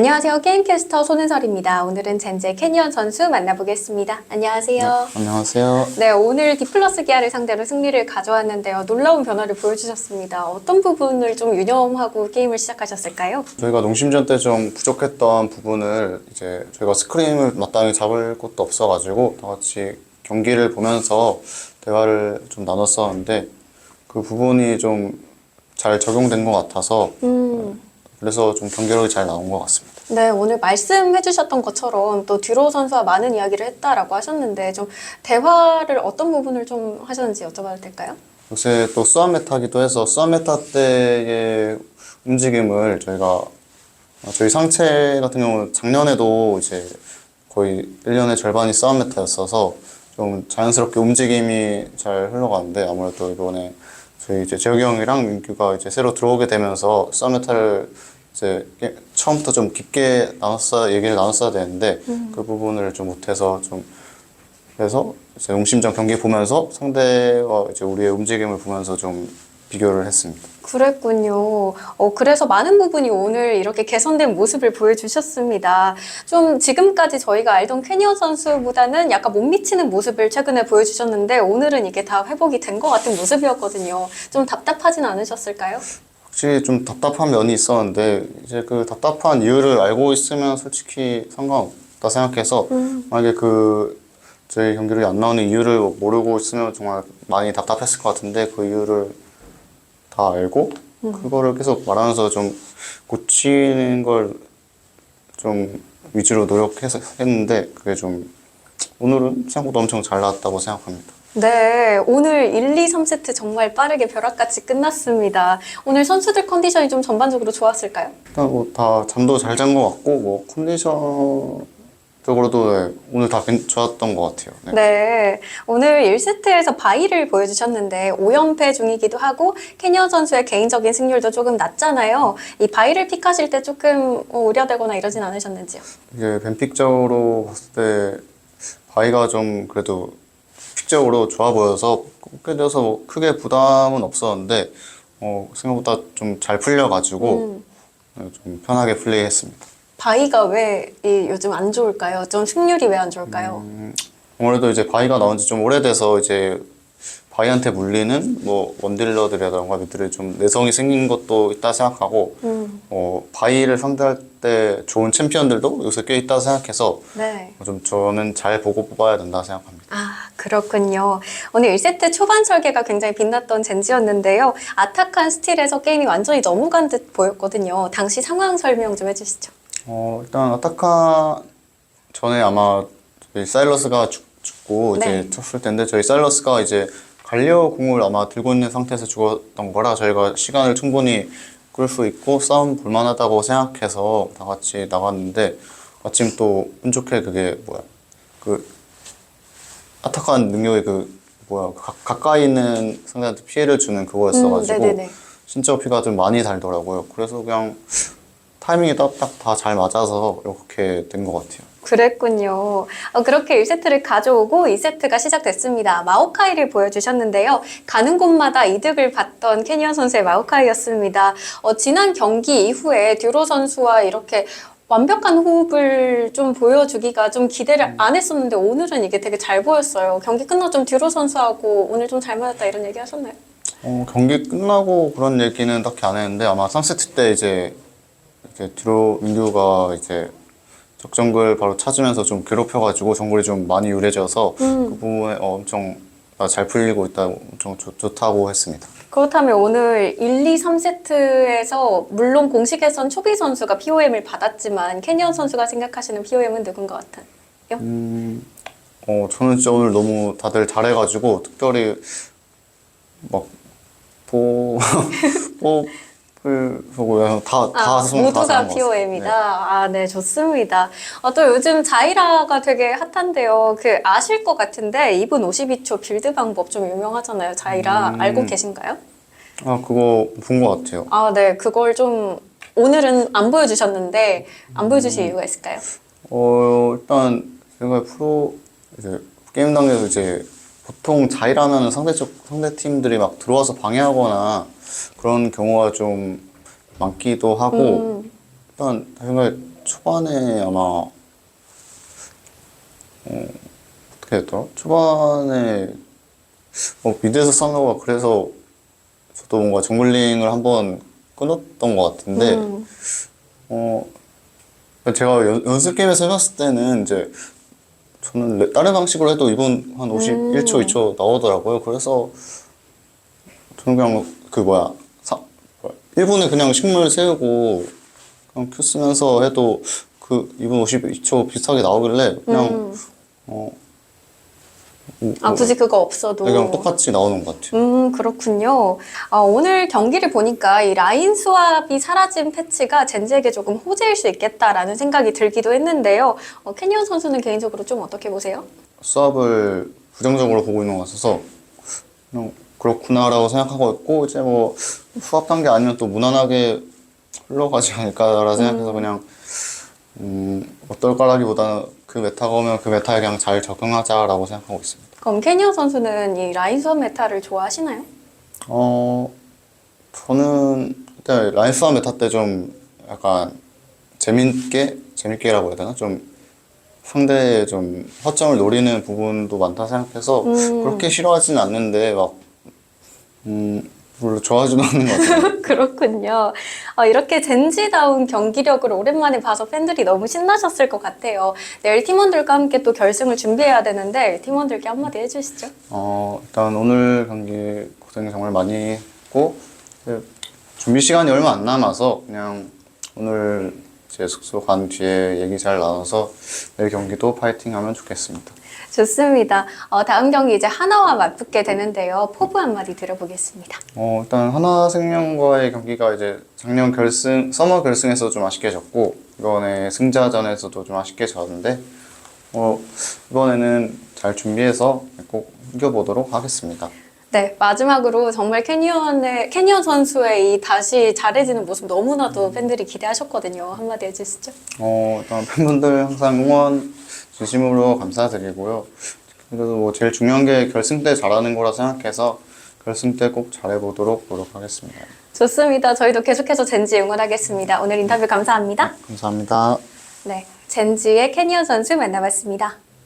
안녕하세요. 게임캐스터 손은설입니다. 오늘은 젠제 캐니언 선수 만나보겠습니다. 안녕하세요. 안녕하세요. 네, 오늘 디플러스 기아를 상대로 승리를 가져왔는데요. 놀라운 변화를 보여주셨습니다. 어떤 부분을 좀 유념하고 게임을 시작하셨을까요? 저희가 농심전 때 좀 부족했던 부분을 이제 저희가 스크림을 마땅히 잡을 곳도 없어가지고 다 같이 경기를 보면서 대화를 좀 나눴었는데 그 부분이 좀 잘 적용된 것 같아서 음, 그래서 좀 경기력이 잘 나온 것 같습니다. 네, 오늘 말씀해주셨던 것처럼 또 듀로 선수와 많은 이야기를 했다라고 하셨는데 좀 대화를 어떤 부분을 좀 하셨는지 여쭤봐도 될까요? 요새 또 수완 메타기도 해서 수완 메타 때의 움직임을 저희가 어, 저희 상체 같은 경우는 작년에도 이제 거의 1년의 절반이 수완 메타였어서 좀 자연스럽게 움직임이 잘 흘러가는데 아무래도 이번에 저희 이제 재혁이 형이랑 민규가 이제 새로 들어오게 되면서 메타를 이제 게- 처음부터 좀 깊게 나눴어야 얘기를 나눴어야 되는데 그 부분을 좀 못해서 좀 그래서 이제 용심전 경기 보면서 상대와 이제 우리의 움직임을 보면서 좀 비교를 했습니다. 그랬군요. 어, 그래서 많은 부분이 오늘 이렇게 개선된 모습을 보여주셨습니다. 좀 지금까지 저희가 알던 캐니언 선수보다는 약간 못 미치는 모습을 최근에 보여주셨는데 오늘은 이게 다 회복이 된 것 같은 모습이었거든요. 좀 답답하진 않으셨을까요? 확실히 좀 답답한 면이 있었는데 이제 그 답답한 이유를 알고 있으면 솔직히 상관없다 생각해서 만약에 그 저희 경기력이 안 나오는 이유를 모르고 있으면 정말 많이 답답했을 것 같은데 그 이유를 다 알고 그거를 계속 말하면서 좀 고치는 걸 좀 위주로 노력해서 했는데 그게 좀 오늘은 생각보다 엄청 잘 나왔다고 생각합니다. 네, 오늘 1, 2, 3세트 정말 빠르게 벼락같이 끝났습니다. 오늘 선수들 컨디션이 좀 전반적으로 좋았을까요? 일단 뭐 다 잠도 잘 잔 것 같고 뭐 컨디션 적으로도 네, 오늘 다 괜- 좋았던 것 같아요. 네. 네, 오늘 1세트에서 바이를 보여주셨는데 5연패 중이기도 하고 캐니언 선수의 개인적인 승률도 조금 낮잖아요. 이 바이를 픽하실 때 조금 어, 우려되거나 이러진 않으셨는지요? 이게 뱀픽적으로 봤을 때 바이가 좀 그래도 픽적으로 좋아 보여서 꺾여져서 뭐 크게 부담은 없었는데 어, 생각보다 좀 잘 풀려가지고 네, 좀 편하게 플레이했습니다. 바이가 왜 이 요즘 안 좋을까요? 좀 승률이 왜 안 좋을까요? 아무래도 이제 바이가 나온 지 좀 오래돼서 이제 바이한테 물리는 뭐 원딜러들이라던가 미들에 좀 내성이 생긴 것도 있다 생각하고 음, 어, 바이를 상대할 때 좋은 챔피언들도 요새 꽤 있다 생각해서 네. 좀 저는 잘 보고 뽑아야 된다 생각합니다. 아, 그렇군요. 오늘 1세트 초반 설계가 굉장히 빛났던 젠지였는데요. 아타칸 스틸에서 게임이 완전히 넘어간 듯 보였거든요. 당시 상황 설명 좀 해주시죠. 어, 일단 아타카 전에 아마 저희 사일러스가 죽, 죽고 네. 이제 쳤을 텐데 저희 사일러스가 이제 갈리오 궁을 아마 들고 있는 상태에서 죽었던 거라 저희가 시간을 충분히 끌 수 있고 싸움 볼만하다고 생각해서 다 같이 나갔는데 마침 또 운 좋게 그게 뭐야 그 아타칸 능력이 그 뭐야 가, 가까이 있는 상대한테 피해를 주는 그거였어가지고 음. 진짜 피가 좀 많이 달더라고요. 그래서 그냥 타이밍이 딱다 잘 맞아서 이렇게 된 것 같아요. 그랬군요. 어, 그렇게 1세트를 가져오고 2세트가 시작됐습니다. 마오카이를 보여주셨는데요. 가는 곳마다 이득을 봤던 캐니언 선수의 마오카이였습니다. 어, 지난 경기 이후에 듀로 선수와 이렇게 완벽한 호흡을 좀 보여주기가 좀 기대를 안 했었는데 오늘은 이게 되게 잘 보였어요. 경기 끝나고 좀 듀로 선수하고 오늘 좀 잘 맞았다 이런 얘기 하셨나요? 어, 경기 끝나고 그런 얘기는 딱히 안 했는데 아마 3세트 때 이제 이제 드로 민규가 이제 적정글 바로 찾으면서 좀 괴롭혀가지고 정글이 좀 많이 유리해져서 그 부분에 어, 엄청 아, 잘 풀리고 있다 엄청 좋, 좋다고 했습니다. 그렇다면 오늘 1, 2, 3세트에서 물론 공식에선 초비 선수가 POM을 받았지만 캐니언 선수가 생각하시는 POM은 누군 것 같아요? 음, 어, 저는 진짜 오늘 너무 다들 잘해가지고 특별히 막 보, 보고 다, 다 아, 다 모두가. POM이다. 네. 아, 네, 좋습니다. 어, 또 요즘 자이라가 되게 핫한데요. 그 아실 것 같은데 2분 52초 빌드 방법 좀 유명하잖아요. 자이라 음. 알고 계신가요? 아, 그거 본 것 같아요. 아, 네, 그걸 좀 오늘은 안 보여주셨는데 안 보여주실 음. 이유가 있을까요? 어, 일단 제가 프로 이제 게임 단계에서 이제 보통 자이라면 상대쪽 상대 팀들이 막 들어와서 방해하거나 그런 경우가 좀 많기도 하고 음, 일단 제가 초반에 아마 어, 어떻게 했더라? 초반에 뭐 미드에서 싸우다가 그래서 저도 뭔가 정글링을 한번 끊었던 것 같은데 음. 어 제가 연, 연습 게임에서 해봤을 때는 이제 저는 레- 다른 방식으로 해도 이번 한 51초, 2초 나오더라고요. 그래서 저는 그냥 그 뭐야 사, 뭐야, 1분에 그냥 식물 세우고 그냥 큐 쓰면서 해도 그 2분 52초 비슷하게 나오길래 그냥 음. 어 아, 굳이 그거 없어도. 그냥 똑같이 나오는 것 같아요. 음, 그렇군요. 아, 오늘 경기를 보니까 이 라인 수압이 사라진 패치가 젠지에게 조금 호재일 수 있겠다라는 생각이 들기도 했는데요. 어, 캐니언 선수는 개인적으로 좀 어떻게 보세요? 수압을 부정적으로 보고 있는 것 같아서 그냥 그렇구나라고 생각하고 있고 이제 뭐 수압 단계 아니면 또 무난하게 흘러가지 않을까라 생각해서 그냥 음 어떨까라기보다는 그 메타가 오면 그 메타에 그냥 잘 적응하자라고 생각하고 있습니다. 그럼 캐니언 선수는 이 라인 수압 메타를 좋아하시나요? 어 저는 그때 라인 수압 메타 때 좀 약간 재밌게 재밌게라고 해야 되나 좀 상대의 좀 허점을 노리는 부분도 많다 생각해서 음. 그렇게 싫어하지는 않는데 막 음, 별로 좋아하지도 않는 것 같아요. 그렇군요. 어, 이렇게 젠지다운 경기력을 오랜만에 봐서 팬들이 너무 신나셨을 것 같아요. 내일 팀원들과 함께 또 결승을 준비해야 되는데 팀원들께 한마디 해주시죠. 어, 일단 오늘 경기 고생 정말 많이 했고 이제 준비 시간이 얼마 안 남아서 그냥 오늘 제 숙소 간 뒤에 얘기 잘 나눠서 내일 경기도 파이팅하면 좋겠습니다. 좋습니다. 어, 다음 경기 이제 하나와 맞붙게 되는데요. 포부 한마디 들어보겠습니다. 어, 일단 하나생명과의 경기가 이제 작년 결승, 서머 결승에서 좀 아쉽게 졌고, 이번에 승자전에서도 좀 아쉽게 졌는데, 어, 이번에는 잘 준비해서 꼭 이겨보도록 하겠습니다. 네, 마지막으로 정말 캐니언의 캐니언 선수의 이 다시 잘해지는 모습 너무나도 팬들이 기대하셨거든요. 한마디 해주시죠. 어, 일단 팬분들 항상 응원 진심으로 감사드리고요. 그래도 뭐 제일 중요한 게 결승 때 잘하는 거라 생각해서 결승 때 꼭 잘해보도록 노력하겠습니다. 좋습니다. 저희도 계속해서 젠지 응원하겠습니다. 오늘 인터뷰 감사합니다. 감사합니다. 네, 젠지의 캐니언 선수 만나봤습니다.